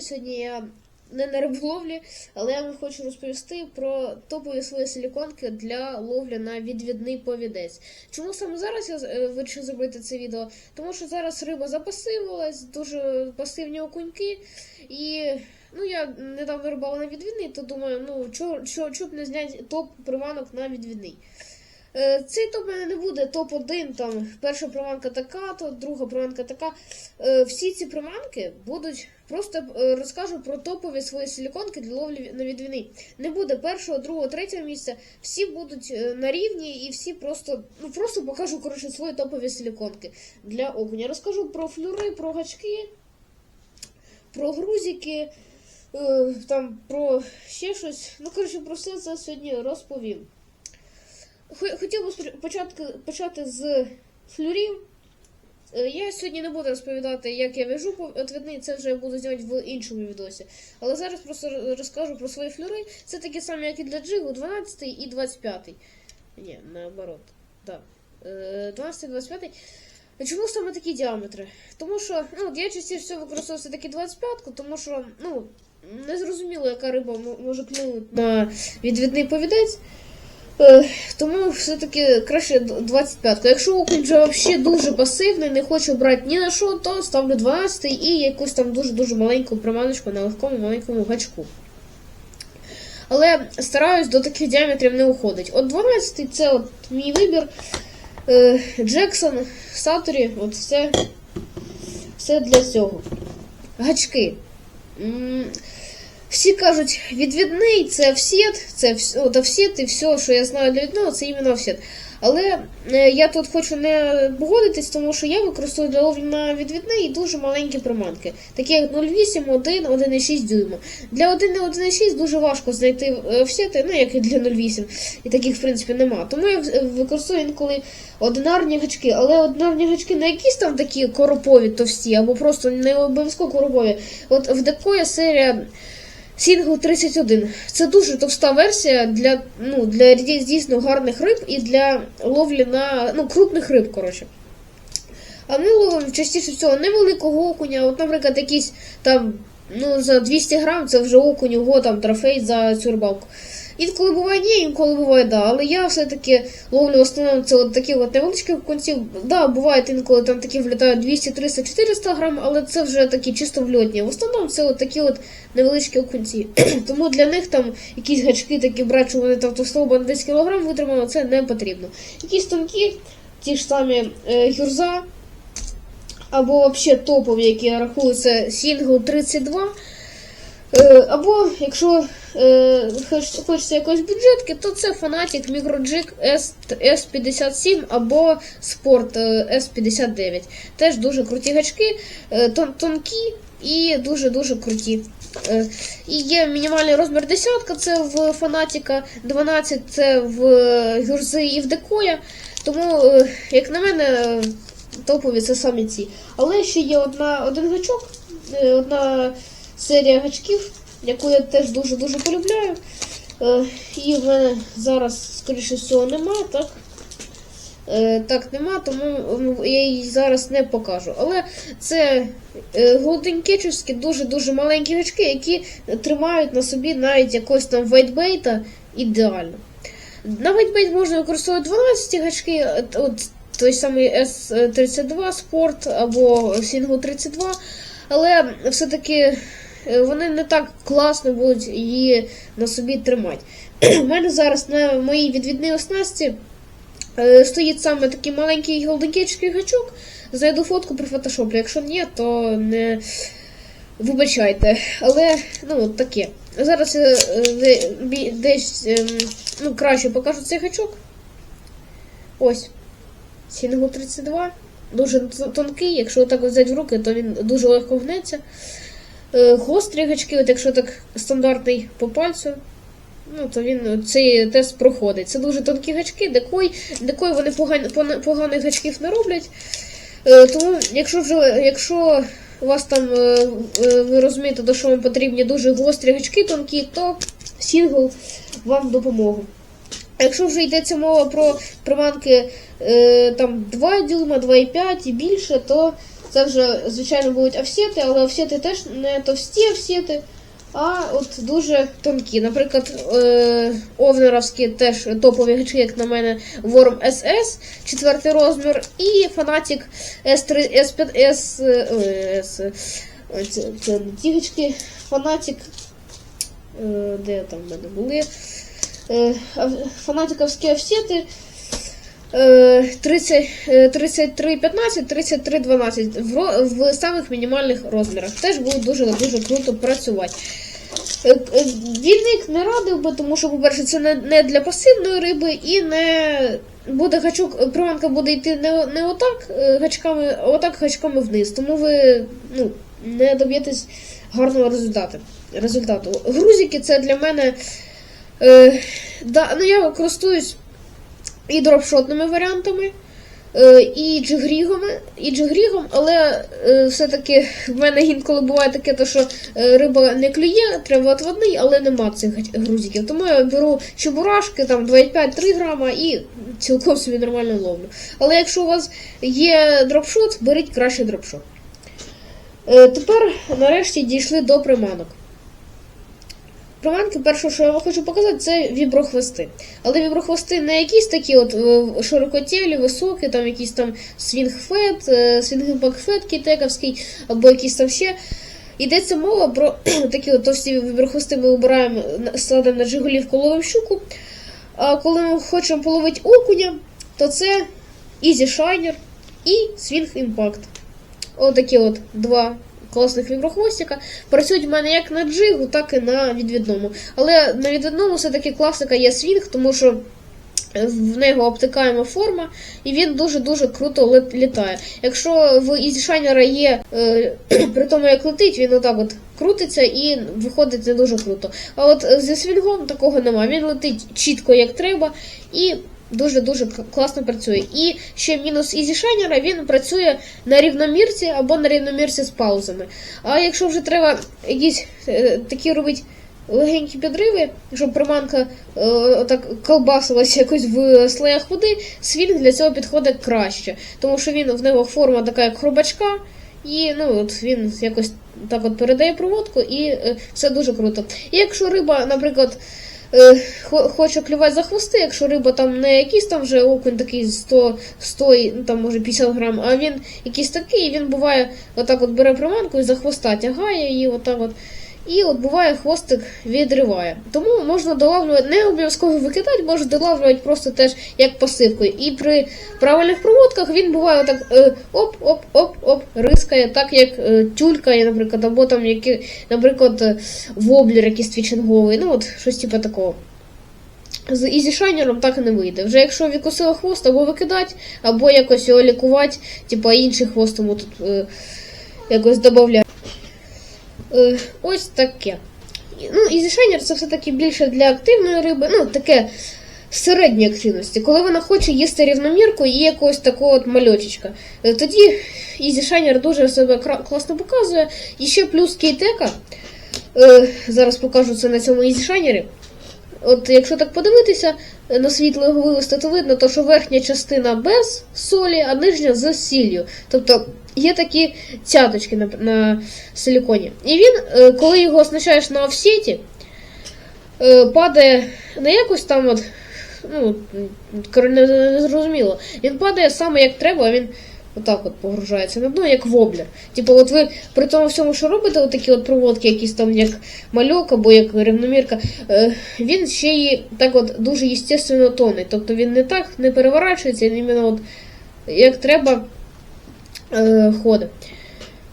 каналі. Сьогодні я не на риболовлі, але я вам хочу розповісти про топові свої силіконки для ловлі на відвідний повідець. Чому саме зараз я е, вирішив зробити це відео? Тому що зараз риба запасивилась, дуже пасивні окуньки. І ну, я недавно рибала на відвідний, то думаю, ну чого чо, чо б не зняти топ приванок на відвідний. Е, Цей топ мене не буде топ-1, там перша приманка така, то друга приманка така. Е, Всі ці приманки будуть просто е, розкажу про топові свої силіконки для ловлі на відвіни. Не буде першого, другого, третього місця. Всі будуть на рівні і всі просто, ну просто покажу коротше свої топові силіконки для окуня. Розкажу про флюри, про гачки, про грузики, там про ще щось. Ну коротше, про все це сьогодні розповім. Хо- Хотів би почати, почати з флюрів. Е, Я сьогодні не буду розповідати, як я в'яжу отвідний, це вже я буду знімати в іншому відосі. Але зараз просто розкажу про свої флюри. Це такі самі, як і для джигу, 12 і 25. Ні, наоборот. Е, 12 і 25. Чому саме такі діаметри? Тому що ну, я частіше всього використовую все-таки 25, тому що ну, не зрозуміло, яка риба може клюнути на відвідний повідець. Е, Тому все-таки краще 25. Якщо окунь взагалі дуже пасивний, не хоче брати ні на що, то ставлю 12 і якусь там дуже-дуже маленьку приманочку на легкому маленькому гачку. Але стараюсь до таких діаметрів не уходить. От 12 це от мій вибір. Е, Джексон, Саторі, от все, все для цього. Гачки. Всі кажуть, відвідний це офсет, це вс- от офсет і все, що я знаю для відного, це іменно офсет. Але е, я тут хочу не погодитись, тому що я використовую для ловлі на відвідний дуже маленькі приманки, такі як 0,8, 1, 1,6 дюйма. Для 1 і 1,6 дуже важко знайти е, офсети, ну як і для 0,8, і таких в принципі нема. Тому я е, використовую інколи одинарні гачки, але одинарні гачки не якісь там такі коропові товсті, або просто не обов'язково коропові. От в Деко є серія. Сінгл 31. Це дуже товста версія для, ну, для дійсно гарних риб і для ловлі на ну, крупних риб, коротше. А ми ловимо частіше всього невеликого окуня. От, наприклад, якийсь там ну, за 200 грам це вже окунь, його там трофей за цю рибалку. Інколи буває ні, інколи буває да. Але я все-таки ловлю в основному це от таких от невеличких конців. Да, буває інколи там такі влітають 200, 300, 400 грам, але це вже такі чисто вльотні. В основному це от такі от невеличкі окунці. Тому для них там якісь гачки такі брати, що вони там на 10 кг витримали, це не потрібно. Якісь тонкі, ті ж самі е, гюрза, або взагалі топові, які рахуються Сінгл 32. Е, Або якщо е, хочеться якоїсь бюджетки, то це Microjig S, S57 або Sport е, S59. Теж дуже круті гачки, е, тон- тонкі і дуже-дуже круті. Е, І є мінімальний розмір десятка, це в фанатіка, 12 це в Гюрзи і в Декоя. Тому, е, як на мене, топові це саме ці. Але ще є одна, один гачок, е, одна серія гачків, яку я теж дуже-дуже полюбляю. Е, І в мене зараз, скоріше всього, нема, так? Е, Так, нема, тому я її зараз не покажу. Але це е, голденкечівські дуже-дуже маленькі гачки, які тримають на собі навіть якогось там вайтбейта ідеально. На вайтбейт можна використовувати 12 гачки, е, от той самий S32 Sport або Single 32, але все-таки е, вони не так класно будуть її на собі тримати. У мене зараз на моїй відвідній оснасті е, стоїть саме такий маленький голденкечський гачок. Знайду фотку при фотошоплі. Якщо ні, то не вибачайте. Але ну таке. Зараз е, десь ем, ну, краще покажу цей гачок. Ось. Сінгл 32. Дуже тонкий, якщо так взяти в руки, то він дуже легко гнеться. Е, Гострі гачки, от якщо так стандартний по пальцю, ну, то він цей тест проходить. Це дуже тонкі гачки, декой, декой вони погані, поганих гачків не роблять. Е, Тому, якщо вже, якщо у вас там е, е, ви розумієте, до що вам потрібні дуже гострі гачки тонкі, то сінгл вам в допомогу. Якщо вже йдеться мова про приманки е, там 2 дюйма, 2,5 і більше, то Це вже, звичайно, будуть офсети, але офсети теж не товсті офсети, а от дуже тонкі. Наприклад, е, овнеровські теж топові гачки, як на мене, Worm SS, четвертий розмір, і Fanatic S3, S5, S, е, S, це, це не ті гачки, Fanatic, е, де там в мене були, е, фанатиковські офсети, Е, 30, е, 33, 15, 33, в, в самих мінімальних розмірах. Теж буде дуже дуже круто працювати. Е, е, Вільник не радив би, тому що, по-перше, це не, для пасивної риби і не буде гачок, приманка буде йти не, не отак е, гачками, а отак гачками вниз. Тому ви ну, не доб'єтесь гарного результату. результату. Грузики це для мене. Е, да, ну я користуюсь і дропшотними варіантами, е, і джигрігами, і джигрігом, але е, все-таки в мене інколи буває таке, то, що е, риба не клює, треба отводний, але нема цих грузиків. Тому я беру чебурашки, там 2,5-3 грама і цілком собі нормально ловлю. Але якщо у вас є дропшот, беріть краще дропшот. Тепер нарешті дійшли до приманок. Приманки, перше, що я вам хочу показати, це віброхвости. Але віброхвости не якісь такі от е, широкотілі, високі, там якийсь там свінгфет, е, свінгбакфет кітековський, або якийсь там ще. Йдеться мова про такі от товсті віброхвости ми обираємо, садимо на Жигулівку, ловимо щуку. А коли ми хочемо половити окуня, то це Easy Shiner і Swing Impact. Отакі от два класних віброхвостика. Працюють в мене як на джигу, так і на відвідному. Але на відвідному все-таки класика є свінг, тому що в нього обтикаема форма, і він дуже-дуже круто літає. Якщо в Ізішайнера є, е, при тому як летить, він отак от крутиться і виходить не дуже круто. А от зі свінгом такого немає. Він летить чітко як треба і дуже-дуже класно працює. І ще мінус Ізішайнера, він працює на рівномірці або на рівномірці з паузами. А якщо вже треба якісь е, такі робити легенькі підриви, щоб приманка е, отак колбасилася якось в слоях води, свінг для цього підходить краще. Тому що він в нього форма така, як хробачка, і ну, от він якось так от передає проводку, і е, все дуже круто. І якщо риба, наприклад, хоче клювати за хвости, якщо риба там не якийсь там вже окунь такий 100, 100 ну, там може 50 грам, а він якийсь такий, він буває отак от бере приманку і за хвоста тягає її отак от. І от буває хвостик відриває. Тому можна долавлювати, не обов'язково викидати, можна долавлювати просто теж як пасивкою. І при правильних проводках він буває отак е, оп-оп-оп-оп, рискає, так як е, тюлькає, наприклад, або там які, наприклад, е, воблер якийсь твічинговий, ну от щось типу такого. З ізішайнером так і не вийде. Вже якщо відкусило хвост, або викидати, або якось його лікувати, типу інший хвост тому тут е, якось додати. Е, ось таке. Ну, ізішайнер це все-таки більше для активної риби, ну, таке середньої активності. Коли вона хоче їсти рівномірку і якогось такого от мальочечка. Е, Тоді ізішайнер дуже себе класно показує. І ще плюс кейтека. Е, зараз покажу це на цьому ізішайнері. От якщо так подивитися на світло його вивести, то видно, то, що верхня частина без солі, а нижня з сіллю. Тобто є такі цяточки на, на силіконі. І він, е, коли його оснащаєш на офсеті, е, падає не якось там от, ну, не, зрозуміло. Він падає саме як треба, а він отак от погружається на дно, як воблер. Типу, от ви при тому всьому, що робите, отакі от проводки, якісь там як мальок або як рівномірка, е, він ще й так от дуже естественно тонить. Тобто він не так не переворачується, він іменно от як треба е, ходить.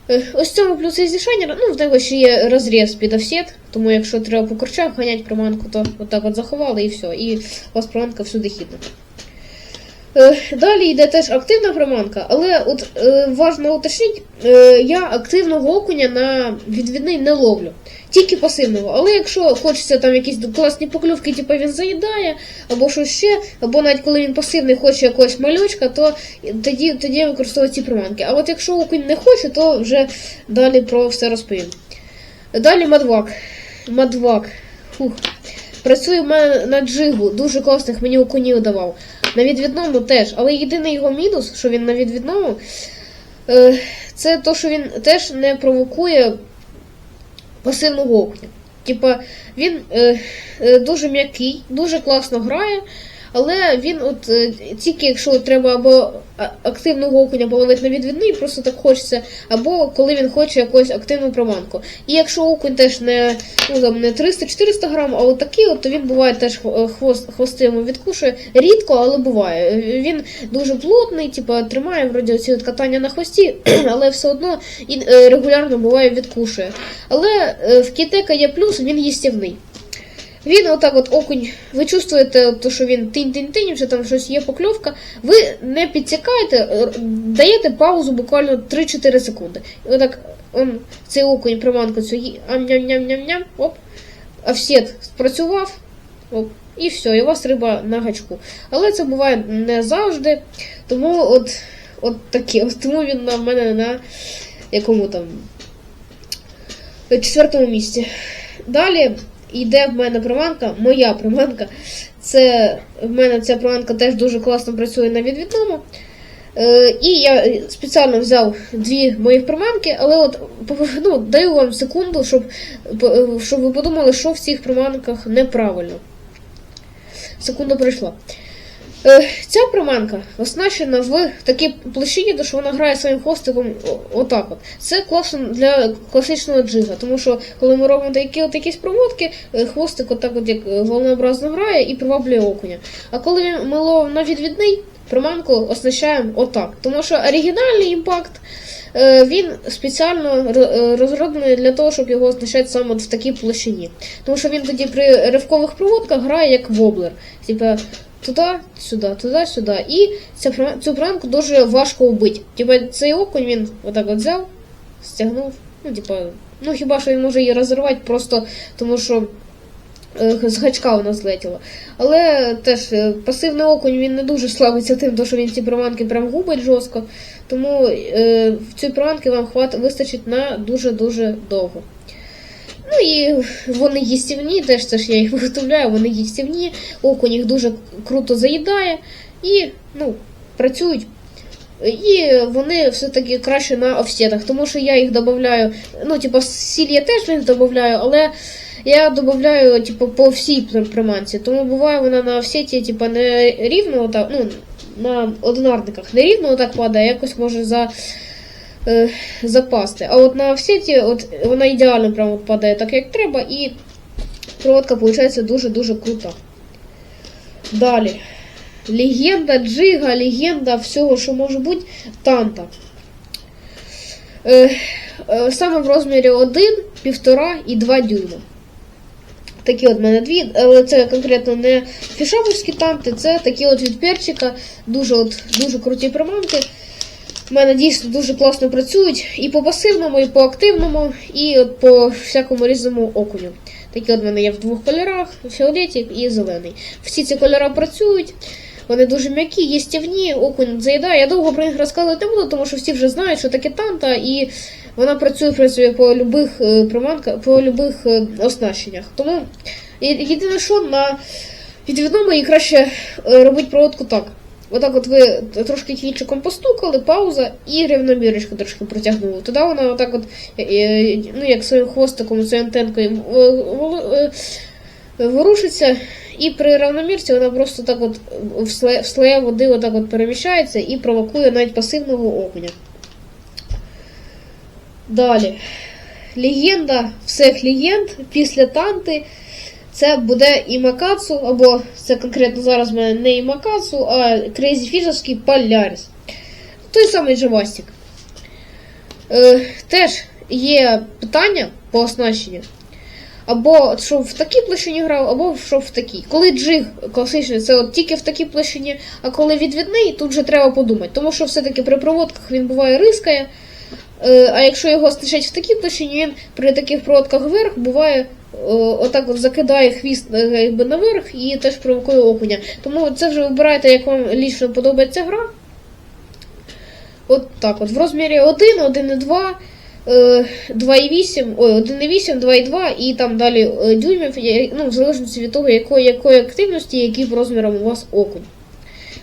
Е, Ось в цьому плюси зі шайнера, ну в нього ще є розріз під офсет, тому якщо треба по корчах ганять приманку, то отак от заховали і все, і у вас приманка всюди хідна. Е, Далі йде теж активна приманка, але от е, важливо уточнити, е, я активного окуня на відвідний не ловлю, тільки пасивного. Але якщо хочеться там якісь класні покльовки, типу він заїдає, або щось ще, або навіть коли він пасивний хоче якогось мальочка, то тоді, тоді я використовую ці приманки. А от якщо окунь не хоче, то вже далі про все розповім. Далі мадвак. Мадвак. Фух. Працює в мене на джигу, дуже класних мені окунів давав. На відвідному теж. Але єдиний його мінус, що він на відвідному, е, це то, що він теж не провокує пасивного окуня. Типа, він е, е, дуже м'який, дуже класно грає, але він от е, тільки якщо треба або а- активного окуня половити на відвідний, просто так хочеться, або коли він хоче якусь активну приманку. І якщо окунь теж не, ну, там, не 300-400 грам, а такий, от, то він буває теж хво- хвост, хвости йому відкушує. Рідко, але буває. Е, Він дуже плотний, типа тримає вроді оці от катання на хвості, але все одно і е, регулярно буває відкушує. Але е, в кітека є плюс, він їстівний. Він отак от окунь, ви чувствуєте, то, що він тинь-тинь-тинь, вже там щось є покльовка. Ви не підсікаєте, е, даєте паузу буквально 3-4 секунди. І отак он, цей окунь приманку цю ам-ням-ням-ням-ням, оп, офсет спрацював, оп, і все, і у вас риба на гачку. Але це буває не завжди, тому от, от таке. От Тому він на мене на якому там четвертому місці. Далі йде в мене приманка, моя приманка. Це в мене ця приманка теж дуже класно працює на відвідному. Е, і я спеціально взяв дві моїх приманки, але от ну, даю вам секунду, щоб, щоб ви подумали, що в цих приманках неправильно. Секунда пройшла. Е, Ця приманка оснащена в такій площині, де що вона грає своїм хвостиком отак. От. Це класно для класичного джига, тому що коли ми робимо такі от якісь проводки, е, хвостик отак от як волнообразно грає і приваблює окуня. А коли ми ловимо на відвідний, приманку оснащаємо отак. Тому що оригінальний імпакт е, він спеціально розроблений для того, щоб його оснащати саме в такій площині. Тому що він тоді при ривкових проводках грає як воблер. Типа туди, сюди, туди, сюди. І цю приманку дуже важко вбити. Типа цей окунь він отак от взяв, стягнув. Ну, типа, ну хіба що він може її розірвати просто тому, що е, з гачка вона злетіла. Але теж е, пасивний окунь він не дуже славиться тим, що він ці приманки прям губить жорстко. Тому е, в ці приманки вам хват вистачить на дуже-дуже довго. Ну і вони їстівні, теж це ж я їх виготовляю, вони їстівні, окунь їх дуже круто заїдає і ну, працюють. І вони все-таки краще на офсетах, тому що я їх додаю, ну, типу, сіль я теж їх додаю, але я додаю, типу, по всій приманці. Тому буває вона на офсеті, типу, не рівно, ну, на одинарниках не рівно отак падає, якось може за, е, запасти. А от на офсеті от, вона ідеально прямо падає так, як треба, і проводка виходить дуже-дуже крута. Далі. Легенда Джига, легенда всього, що може бути, танта. Е, е, саме в розмірі 1, 1,5 і 2 дюйма. Такі от мене дві, але це конкретно не фішаповські танти, це такі от від перчика, дуже от, дуже круті приманки. В мене дійсно дуже класно працюють і по пасивному, і по активному, і от по всякому різному окуню. Такі от мене є в двох кольорах: фіолетик і зелений. Всі ці кольори працюють. Вони дуже м'які, їстівні, окунь заїдає. Я довго про них розказувати не буду, тому що всі вже знають, що таке танта, і вона працює принципі, по любих е, приманках, по любих е, оснащеннях. Тому єдине, що на відвідному її краще е, робити проводку так. Отак от ви трошки кінчиком постукали, пауза і рівномірочку трошки протягнули. Тоді вона отак от, е, е, ну як своїм хвостиком, своєю антенкою е, ворушиться, і при равномірці вона просто так от в слоє води отак от переміщається і провокує навіть пасивного окуня. Далі. Легенда всіх легенд після танти. Це буде Імакацу, або це конкретно зараз в мене не Імакацу, а Fish'овський Поляріс. Той самий Джавастик. Е, теж є питання по оснащенню. Або щоб в такій площині грав, або щоб в такій. Коли джиг класичний, це от тільки в такій площині, а коли відвідний, тут вже треба подумати. Тому що все-таки при проводках він буває рискає. Е, а якщо його стишать в такій площині, він при таких проводках вверх буває отак от закидає хвіст якби наверх і теж провокує окуня. Тому це вже вибирайте, як вам лічно подобається гра. От так от. В розмірі 1, 1,2, е, 2,8, ой, 1,8, 2,2 і там далі е, дюймів, ну, в залежності від того, якої, якої активності, який розміром у вас окунь.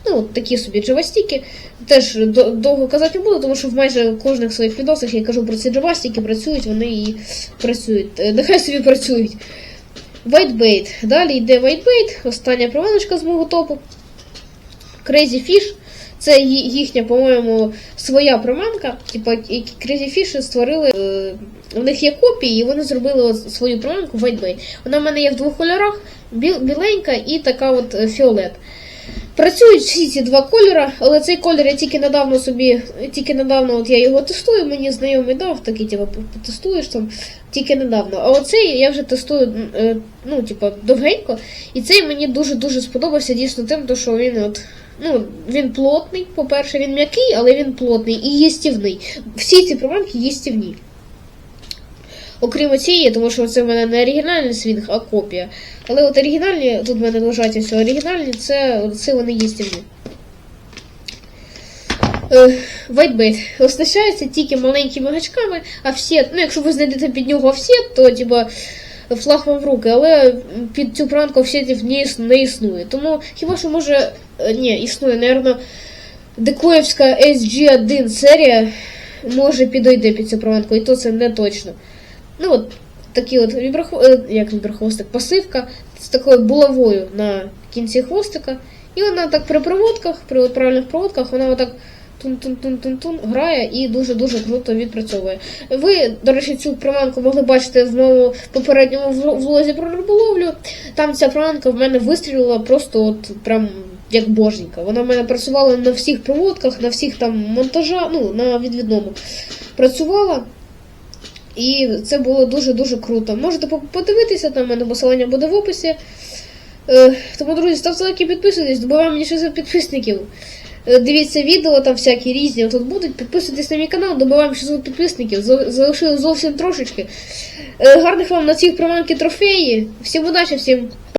Ну, от такі собі джавастіки. Теж довго казати не буду, тому що в майже кожних своїх відосах я кажу про ці джавастіки, працюють вони і працюють. Е, Нехай собі працюють. Whitebait. Далі йде Whitebait, остання приманочка з мого топу. Crazy Fish. Це їхня, по-моєму, своя приманка. Типа Crazy Fish створили. Е, у них є копії, і вони зробили свою приманку Whitebait. Вона в мене є в двох кольорах: біленька і така от е, фіолет. Працюють всі ці два кольори, але цей колір я тільки недавно собі, тільки недавно от я його тестую, мені знайомий дав, такий, типу, потестуєш там, тільки недавно. А оцей я вже тестую, е, ну, типу, довгенько. І цей мені дуже-дуже сподобався дійсно тим, що він от. Ну, він плотний, по-перше, він м'який, але він плотний і їстівний. Всі ці приманки їстівні. Окрім цієї, тому що це в мене не оригінальний свінг, а копія. Але от оригінальні, тут в мене лежать ось оригінальні, це, це вони їстівні. Е, Whitebait оснащається тільки маленькими гачками, а всі, ну якщо ви знайдете під нього офсет, то типа флаг вам в руки, але під цю пранку офсетів не, не існує. Тому хіба що може. е, Ні, існує, напевно, Декоївська SG1 серія може підійде під цю проманку, і то це не точно. Ну от такі от віброхо... е, як віброхвостик, пасивка з такою булавою на кінці хвостика. І вона так при проводках, при правильних проводках, вона отак тун-тун-тун-тун-тун грає і дуже-дуже круто відпрацьовує. Ви, до речі, цю приманку могли бачити в моєму попередньому вло- влозі про риболовлю. Там ця приманка в мене вистрілила просто от прям як боженька. Вона в мене працювала на всіх проводках, на всіх там монтажах, ну, на відвідному. Працювала. І це було дуже-дуже круто. Можете подивитися, там у мене посилання буде в описі. Е, тому, друзі, ставте лайки, підписуйтесь, добиваємо мені 600 підписників. Е, Дивіться відео, там всякі різні тут будуть. Підписуйтесь на мій канал, добиваємо 600 підписників. Залишили зовсім трошечки. Е, Гарних вам на цих приманки трофеї. Всім удачі, всім